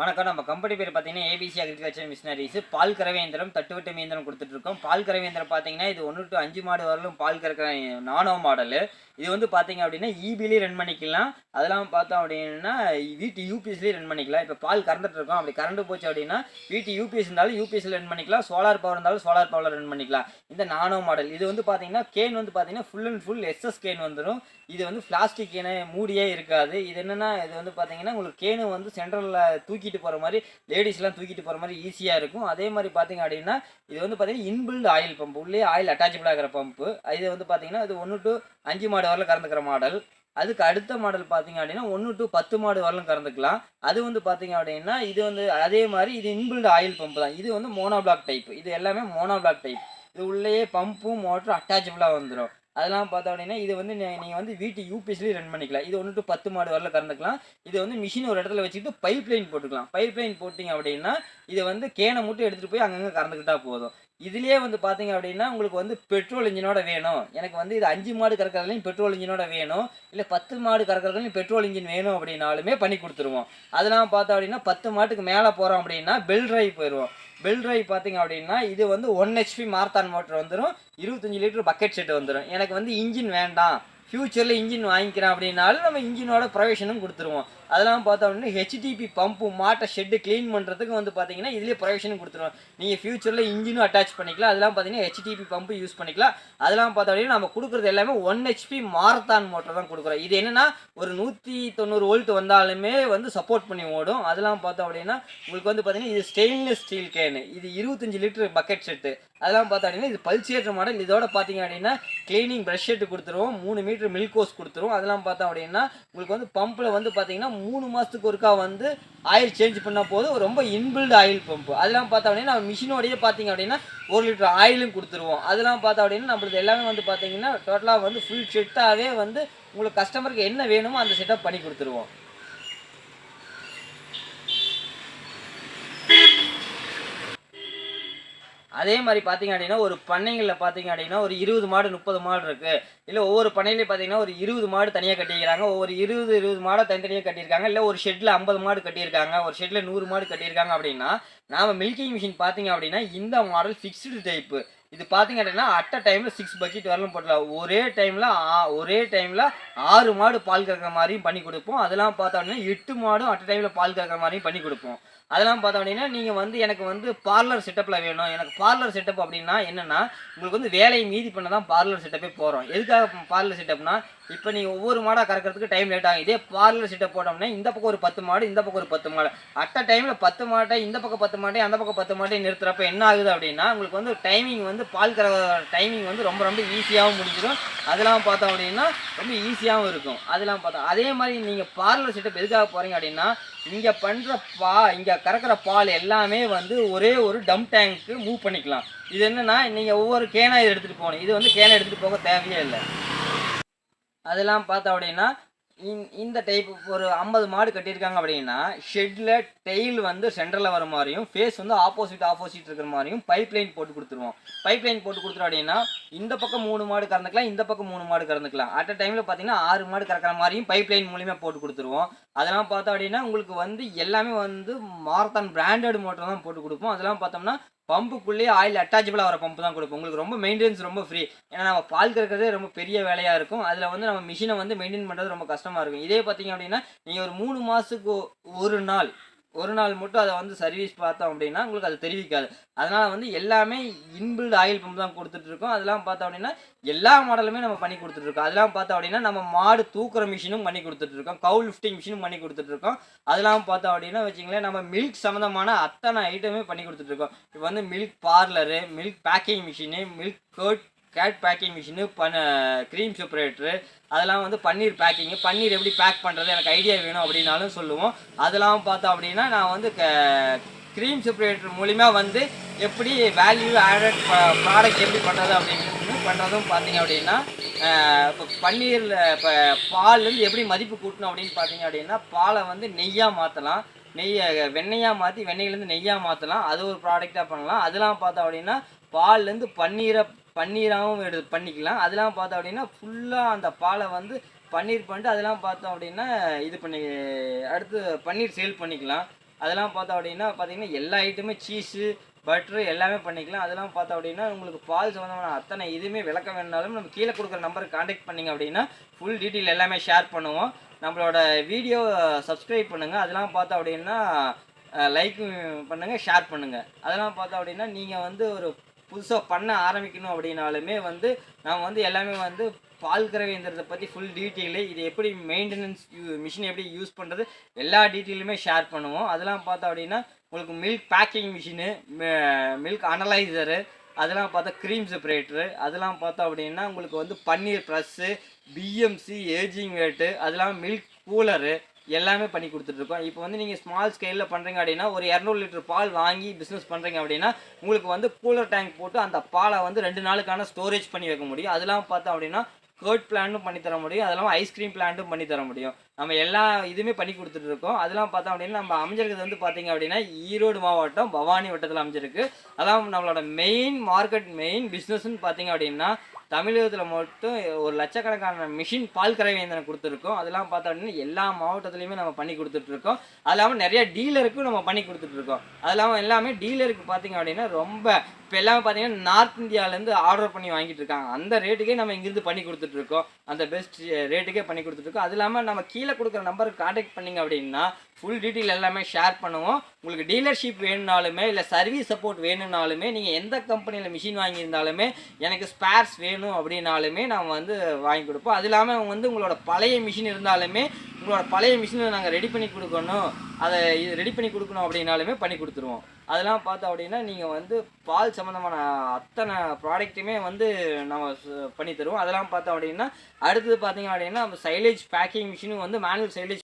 வணக்கம். நம்ம கம்பெனி பேர் பார்த்தீங்கன்னா ஏபிசி அக்ரிகல்ச்சர் மிஷினரிஸ் பால் கரவேந்திரம் தட்டுவட்டு இயந்திரம் கொடுத்துட்டு இருக்கோம். பால் கரவேந்திரம் பார்த்தீங்கன்னா இது ஒன்று டு அஞ்சு மாடு வரலும் பால் கறக்கிற நானோ மாடலு. இது வந்து பார்த்தீங்க அப்படின்னா இபிலேயே ரன் பண்ணிக்கலாம். அதெல்லாம் பார்த்தோம் அப்படின்னா வீட்டு யூபிஎஸ்லேயே ரன் பண்ணிக்கலாம். இப்போ பால் கறந்துட்டு இருக்கோம். அப்படி கரண்ட் போச்சு அப்படின்னா வீட்டு யூபிஎஸ் இருந்தாலும் யூபிஎஸ்ல ரன் பண்ணிக்கலாம். சோலார் பவர் இருந்தாலும் சோலார் பவரில் ரன் பண்ணிக்கலாம். இந்த நானோ மாடல். இது வந்து பார்த்தீங்கன்னா கேன் வந்து பார்த்தீங்கன்னா full and full SS can வந்துடும் இது வந்து பிளாஸ்டிக் கேனு மூடியே இருக்காது. இது என்னென்னா இது வந்து பார்த்தீங்கன்னா உங்களுக்கு கேனு வந்து சென்ட்ரலில் தூக்கிட்டு போகிற மாதிரி லேடிஸ்லாம் தூக்கிட்டு போகிற மாதிரி ஈஸியாக இருக்கும். அதே மாதிரி பார்த்தீங்க அப்படின்னா இது வந்து பார்த்தீங்கன்னா இன்பில்ட் ஆயில் பம்ப் உள்ளே ஆயில் அட்டாச்சபிள் ஆகிற பம்ப் இது வந்து பார்த்தீங்கன்னா இது ஒன்று டு அஞ்சு மாடு வரல கறந்துக்கிற மாடல். அதுக்கு அடுத்த மாடல் பார்த்தீங்க அப்படின்னா ஒன்று டு பத்து மாடு வரலும் கறந்துக்கலாம். அது வந்து பார்த்தீங்க அப்படின்னா இது வந்து அதே மாதிரி இது இன்பில்ட் ஆயில் பம்ப் தான். இது வந்து மோனோபிளாக் டைப் இது எல்லாமே மோனோபிளாக் டைப் இது உள்ளேயே பம்பும் மோட்டரும் அட்டாச்சபிளாக வந்துடும் அதெல்லாம் பார்த்தோம் அப்படின்னா இது வந்து நீங்கள் வந்து வீட்டு யூபிஎஸ்லேயும் ரன் பண்ணிக்கலாம். இது ஒன்று டு பத்து மாடு வரல கறந்துக்கலாம். இது வந்து மிஷின் ஒரு இடத்துல வச்சுக்கிட்டு பைப் லைன் போட்டுக்கலாம். பைப் லைன் போட்டிங்க அப்படின்னா இதை வந்து கேனை மட்டும் எடுத்துகிட்டு போய் அங்கங்கே கறந்துக்கிட்டா போதும். இதுலேயே வந்து பார்த்தீங்க அப்படின்னா உங்களுக்கு வந்து பெட்ரோல் இன்ஜினோட வேணும். எனக்கு வந்து இது அஞ்சு மாடு கறக்கிறதுலையும் பெட்ரோல் இன்ஜினோட வேணும். இல்லை பத்து மாடு கறக்கிறதுலையும் பெட்ரோல் இன்ஜின் வேணும் அப்படின்னாலுமே பண்ணி கொடுத்துருவோம். அதெல்லாம் பார்த்தோம் அப்படின்னா பத்து மாட்டுக்கு மேலே போகிறோம் அப்படின்னா பெல் ட்ரைவ் போயிடுவோம் பெல் ட்ரைவ் பார்த்தீங்க அப்படின்னா இது வந்து ஒன் ஹெச்பி மார்த்தான் மோட்டர் வந்துடும் இருபத்தஞ்சி லிட்டர் பக்கெட் செட் வந்துடும் எனக்கு வந்து இன்ஜின் வேண்டாம். ஃப்யூச்சரில் இன்ஜின் வாங்கிக்கிறேன் அப்படின்னாலும் நம்ம இன்ஜினோட ப்ரொவிஷனும் கொடுத்துருவோம். அதெல்லாம் பார்த்தோம் அப்படின்னா ஹெச்டிபி பம்பு மாட்டை ஷெட்டு க்ளீன் பண்ணுறதுக்கு வந்து பார்த்தீங்கன்னா இதுலேயே ப்ரொவிஷன் கொடுத்துருவோம் நீங்கள் ஃப்யூச்சரில் இன்ஜினும் அட்டாச் பண்ணிக்கலாம். அதெல்லாம் பார்த்தீங்கன்னா ஹெச்டிபி பம்பு யூஸ் பண்ணிக்கலாம். அதெல்லாம் பார்த்தோம் அப்படின்னா நம்ம கொடுக்குறது எல்லாமே ஒன் ஹெச்பி மாரத்தான் மோட்டர் தான் கொடுக்குறோம். இது என்னென்னா ஒரு நூற்றி தொண்ணூறு வோல்ட் வந்தாலுமே வந்து சப்போர்ட் பண்ணி ஓடும். அதெல்லாம் பார்த்தோம் அப்படின்னா உங்களுக்கு வந்து பார்த்தீங்கன்னா இது ஸ்டெயின்லெஸ் ஸ்டீல் கேனு இது இருபத்தஞ்சு லிட்டர் பக்கெட் செட்டு அதெல்லாம் பார்த்தோம் அப்படின்னா இது பல்சியேட்டர் மாடல். இதோட பார்த்தீங்க அப்படின்னா க்ளீனிங் ப்ரஷ் செட்டு கொடுத்துருவோம். மூணு மீட்டர் மில்க் கோஸ் கொடுத்துருவோம். அதெல்லாம் பார்த்தோம் அப்படின்னா உங்களுக்கு வந்து பம்பில் வந்து பார்த்தீங்கன்னா மூணு மாதத்துக்கு ஒருக்கா வந்து ஆயில் சேஞ்ச் பண்ணால் போதும். ரொம்ப இன்பில்டு ஆயில் பம்பு அதெல்லாம் பார்த்தோம் அப்படின்னா நம்ம மிஷினோடய பார்த்தீங்க அப்படின்னா ஒரு லிட்டர் ஆயிலும் கொடுத்துருவோம். அதெல்லாம் பார்த்தோம் அப்படின்னா நம்மளுக்கு எல்லாமே வந்து பார்த்தீங்கன்னா டோட்டலாக வந்து ஃபுல் செட்டாகவே வந்து உங்களுக்கு கஸ்டமருக்கு என்ன வேணுமோ அந்த செட்டப் பண்ணி கொடுத்துருவோம். அதே மாதிரி பார்த்தீங்க அப்படின்னா ஒரு பண்ணைகளில் பார்த்தீங்க அப்படின்னா ஒரு இருபது மாடு முப்பது மாடு இருக்குது இல்லை ஒவ்வொரு பண்ணையிலையும் பார்த்தீங்கன்னா ஒரு இருபது மாடு தனியாக கட்டியிருக்காங்க. ஒவ்வொரு இருபது இருபது மாடை தனித்தனியாக கட்டியிருக்காங்க. இல்லை ஒரு ஷெட்டில் ஐம்பது மாடு கட்டியிருக்காங்க. ஒரு ஷெட்டில் நூறு மாடு கட்டியிருக்காங்க அப்படின்னா நாம் மில்கிங் மிஷின் பார்த்தீங்க அப்படின்னா இந்த மாடல் ஃபிக்ஸ்டு டைப்பு இது பார்த்தீங்க அப்படின்னா அட்ட டைமில் சிக்ஸ் பக்கெட் வரலும் போட்டலாம் ஒரே டைமில் ஒரே டைமில் ஆறு மாடு பால் கறக்கிற மாதிரியும் பண்ணி கொடுப்போம். அதெல்லாம் பார்த்தோம் அப்படின்னா எட்டு மாடும் அட்ட டைமில் பால் கறக்கிற மாதிரியும் பண்ணி கொடுப்போம். அதெல்லாம் பார்த்தோம் அப்படின்னா நீங்கள் வந்து எனக்கு வந்து பார்லர் செட்டப்பில் வேணும். எனக்கு பார்லர் செட்டப் அப்படின்னா என்னென்னா உங்களுக்கு வந்து வேலையை மீதி பண்ண தான் பார்லர் செட்டப்பே போகிறோம் எதுக்காக பார்லர் செட்டப்னா இப்போ நீங்கள் ஒவ்வொரு மாடாக கறக்கிறதுக்கு டைம் லேட் ஆகும். இதே பார்லர் செட்டப் போட்டோம்னா இந்த பக்கம் ஒரு பத்து மாடு இந்த பக்கம் ஒரு பத்து மாடு. அட்ட டைமில் பத்து மாட்டை இந்த பக்கம் பத்து மாட்டை அந்த பக்கம் பத்து மாட்டை நிறுத்துறப்ப என்ன ஆகுது அப்படின்னா உங்களுக்கு வந்து டைமிங் வந்து பால் கற டைமிங் வந்து ரொம்ப ரொம்ப ஈஸியாகவும் முடிஞ்சிடும். அதெல்லாம் பார்த்தோம் அப்படின்னா ரொம்ப ஈஸியாகவும் இருக்கும். அதெல்லாம் பார்த்தோம். அதே மாதிரி நீங்கள் பார்லர் செட்டப் எதுக்காக போகிறீங்க அப்படின்னா இங்கே பண்ணுற பா இங்கே கறக்கிற பால் எல்லாமே வந்து ஒரே ஒரு டம் டேங்க்கு மூவ் பண்ணிக்கலாம். இது என்னென்னா நீங்கள் ஒவ்வொரு கேனாக இது எடுத்துகிட்டு போகணும். இது வந்து கேனை எடுத்துகிட்டு போக தேவையே இல்லை. அதெல்லாம் பார்த்தோம் அப்படின்னா இந்த டைப் ஒரு ஐம்பது மாடு கட்டியிருக்காங்க அப்படின்னா ஷெட்டில் டெய்ல் வந்து சென்டரில் வர மாதிரியும் ஃபேஸ் வந்து ஆப்போசிட் ஆப்போசிட் இருக்கிற மாதிரியும் பைப் லைன் போட்டு கொடுத்துருவோம். பைப் லைன் போட்டு கொடுத்துரும் அப்படின்னா இந்த பக்கம் மூணு மாடு கறந்துக்கலாம் இந்த பக்கம் மூணு மாடு கறந்துக்கலாம். அட் அ டைமில் பார்த்தீங்கன்னா ஆறு மாடு கறக்கிற மாதிரியும் பைப் லைன் மூலியமாக போட்டு கொடுத்துருவோம். அதெல்லாம் பார்த்தோம் அப்படின்னா உங்களுக்கு வந்து எல்லாமே வந்து மாரத்தான் பிராண்டட் மோட்டர் தான் போட்டு கொடுப்போம். அதெல்லாம் பார்த்தோம்னா பம்புக்குள்ளேயே ஆயில் அட்டாச்சபிளாக வர பம்பு தான் கொடுப்போம். உங்களுக்கு ரொம்ப மெயின்டெனன்ஸ் ரொம்ப ஃப்ரீ ஏன்னா நம்ம பால் கறக்கிறதே ரொம்ப பெரிய வேலையாக இருக்கும். அதில் வந்து நம்ம மிஷினை வந்து மெயின்டைன் பண்ணுறது ரொம்ப கஷ்டமாக இருக்கும். இதே பார்த்தீங்க அப்படின்னா நீங்கள் ஒரு மூணு மாதத்துக்கு ஒரு நாள் ஒரு நாள் மட்டும் அதை வந்து சர்வீஸ் பார்த்தோம் அப்படின்னா உங்களுக்கு அது தெரிவிக்காது. அதனால் வந்து எல்லாமே இன்பில்டு ஆயில் பம்ப் தான் கொடுத்துட்ருக்கோம் அதெல்லாம் பார்த்தோம் அப்படின்னா எல்லா மாடலுமே நம்ம பண்ணி கொடுத்துட்ருக்கோம் அதெல்லாம் பார்த்தோம் அப்படின்னா நம்ம மாடு தூக்குற மிஷினும் பண்ணி கொடுத்துட்ருக்கோம் கவு லிஃப்டிங் மிஷினும் பண்ணி கொடுத்துட்ருக்கோம் அதெல்லாம் பார்த்தோம் அப்படின்னா வச்சிங்களேன் நம்ம மில்க் சம்மந்தமான அத்தனை ஐட்டமே பண்ணி கொடுத்துட்ருக்கோம் இப்போ வந்து milk parlour milk packing machine milk curd gate packing machine பன க்ரீம் செப்பரேட்ரு அதெல்லாம் வந்து பன்னீர் பேக்கிங்கு பன்னீர் எப்படி பேக் பண்ணுறது எனக்கு ஐடியா வேணும் அப்படின்னாலும் சொல்லுவோம். அதெல்லாம் பார்த்தோம் அப்படின்னா நான் வந்து க க்ரீம் செப்பரேட்டர் மூலிமா வந்து எப்படி வேல்யூ ஆடட் ப்ராடக்ட் எப்படி பண்ணுறது அப்படின்னு பண்ணுறதும் பார்த்தீங்க அப்படின்னா இப்போ பன்னீரில் இப்போ பால்லேருந்து எப்படி மதிப்பு கூட்டணும் அப்படின்னு பார்த்தீங்க அப்படின்னா பாலை வந்து நெய்யாக மாற்றலாம் நெய்யை வெண்ணெயாக மாற்றி வெண்ணெயிலேருந்து நெய்யாக மாற்றலாம் அது ஒரு ப்ராடக்டாக பண்ணலாம். அதெல்லாம் பார்த்தோம் அப்படின்னா பால்லேருந்து பன்னீரை பன்னீராகவும் எடு பண்ணிக்கலாம். அதெல்லாம் பார்த்தோம் அப்படின்னா ஃபுல்லாக அந்த பாலை வந்து பன்னீர் பண்ணிட்டு அதெல்லாம் பார்த்தோம் அப்படின்னா இது பண்ணி அடுத்து பன்னீர் சேல் பண்ணிக்கலாம். அதெல்லாம் பார்த்தோம் அப்படின்னா பார்த்திங்கன்னா எல்லா ஐட்டமே சீஸு பட்ரு எல்லாமே பண்ணிக்கலாம். அதெல்லாம் பார்த்தோம் அப்படின்னா உங்களுக்கு பால் சம்மந்தமான அத்தனை இதுவுமே விளக்க வேணுனாலும் நம்ம கீழே கொடுக்குற நம்பருக்கு காண்டாக்ட் பண்ணிங்க அப்படின்னா ஃபுல் டீட்டெயில் எல்லாமே ஷேர் பண்ணுவோம். நம்மளோட வீடியோ சப்ஸ்கிரைப் பண்ணுங்கள் அதெல்லாம் பார்த்தோம் அப்படின்னா லைக் பண்ணுங்கள் ஷேர் பண்ணுங்கள் அதெல்லாம் பார்த்தோம் அப்படின்னா நீங்கள் வந்து ஒரு புதுசாக பண்ண ஆரம்பிக்கணும் அப்படின்னாலுமே வந்து நம்ம வந்து எல்லாமே வந்து பால் கறவை இயந்திரத்தை பற்றி ஃபுல் டீட்டெயிலு இது எப்படி மெயின்டெனன்ஸ் மிஷின் எப்படி யூஸ் பண்ணுறது எல்லா டீட்டெயிலுமே ஷேர் பண்ணுவோம். அதெல்லாம் பார்த்தோம் அப்படின்னா உங்களுக்கு milk packing machine milk analyser அதெல்லாம் பார்த்தா க்ரீம் செப்பரேட்டரு அதெல்லாம் பார்த்தோம் அப்படின்னா உங்களுக்கு வந்து பன்னீர் ப்ரெஸ்ஸு பிஎம்சி ஏஜிங் வேட்டு அதெல்லாம் மில்க் கூலரு எல்லாமே பண்ணி கொடுத்துட்ருக்கோம். இப்போ வந்து நீங்கள் ஸ்மால் ஸ்கேலில் பண்ணுறீங்க அப்படின்னா ஒரு இரநூறு லிட்டர் பால் வாங்கி பிஸ்னஸ் பண்ணுறீங்க அப்படின்னா உங்களுக்கு வந்து கூலர் டேங்க் போட்டு அந்த பாலை வந்து ரெண்டு நாளுக்கான ஸ்டோரேஜ் பண்ணி வைக்க முடியும். அதெல்லாம் பார்த்தோம் அப்படின்னா கர்ட் பிளான்ட்டும் பண்ணி தர முடியும். அதெல்லாம் ஐஸ்கிரீம் பிளான்ட்டும் பண்ணி தர முடியும். நம்ம எல்லா இதுவுமே பண்ணி கொடுத்துட்டு இருக்கோம் அதெல்லாம் பார்த்தோம் அப்படின்னா நம்ம அமைஞ்சிருக்கிறது வந்து பார்த்தீங்க அப்படின்னா ஈரோடு மாவட்டம் பவானி வட்டத்தில் அமைஞ்சிருக்கு. அதான் நம்மளோட மெயின் மார்க்கெட் மெயின் பிஸ்னஸ்ன்னு பார்த்தீங்க அப்படின்னா தமிழகத்தில் மட்டும் ஒரு லட்சக்கணக்கான மிஷின் பால் கறவை கொடுத்துருக்கோம். அதெல்லாம் பார்த்தோம் அப்படின்னா எல்லா மாவட்டத்துலையுமே நம்ம பண்ணி கொடுத்துட்ருக்கோம் அது இல்லாமல் நிறைய டீலருக்கும் நம்ம பண்ணி கொடுத்துட்ருக்கோம் அது இல்லாமல் எல்லாமே டீலருக்கு பார்த்தீங்க அப்படின்னா ரொம்ப இப்போ எல்லாமே பார்த்தீங்கன்னா நார்த் இந்தியாவிலேருந்து ஆர்டர் பண்ணி வாங்கிட்டு இருக்காங்க. அந்த ரேட்டுக்கே நம்ம இங்கிருந்து பண்ணி கொடுத்துட்ருக்கோம் அந்த பெஸ்ட் ரேட்டுக்கே பண்ணி கொடுத்துட்ருக்கோம் அது இல்லாமல் நம்ம கீழே கொடுக்குற நம்பருக்கு காண்டாக்ட் பண்ணிங்க அப்படின்னா ஃபுல் டீட்டெயில் எல்லாமே ஷேர் பண்ணுவோம். உங்களுக்கு டீலர்ஷிப் வேணும்னாலுமே இல்லை சர்வீஸ் சப்போர்ட் வேணும்னாலுமே நீங்கள் எந்த கம்பெனியில் மிஷின் வாங்கியிருந்தாலுமே எனக்கு ஸ்பேர்ஸ் வேணும் அப்படின்னாலுமே நாம் வந்து வாங்கி கொடுப்போம். அது இல்லாமல் வந்து உங்களோட பழைய மிஷின் இருந்தாலுமே உங்களோட பழைய மிஷினை நாங்கள் ரெடி பண்ணி கொடுக்கணும். அதை இது ரெடி பண்ணி கொடுக்கணும் அப்படின்னாலுமே பண்ணி கொடுத்துருவோம். அதெல்லாம் பார்த்தோம் அப்படின்னா நீங்கள் வந்து பால் சம்மந்தமான அத்தனை ப்ராடக்ட்டுமே வந்து நம்ம பண்ணி தருவோம். அதெல்லாம் பார்த்தோம் அப்படின்னா அடுத்தது பார்த்தீங்க அப்படின்னா நம்ம சைலேஜ் பேக்கிங் மிஷினும் வந்து மேனுவல் சைலேஜ்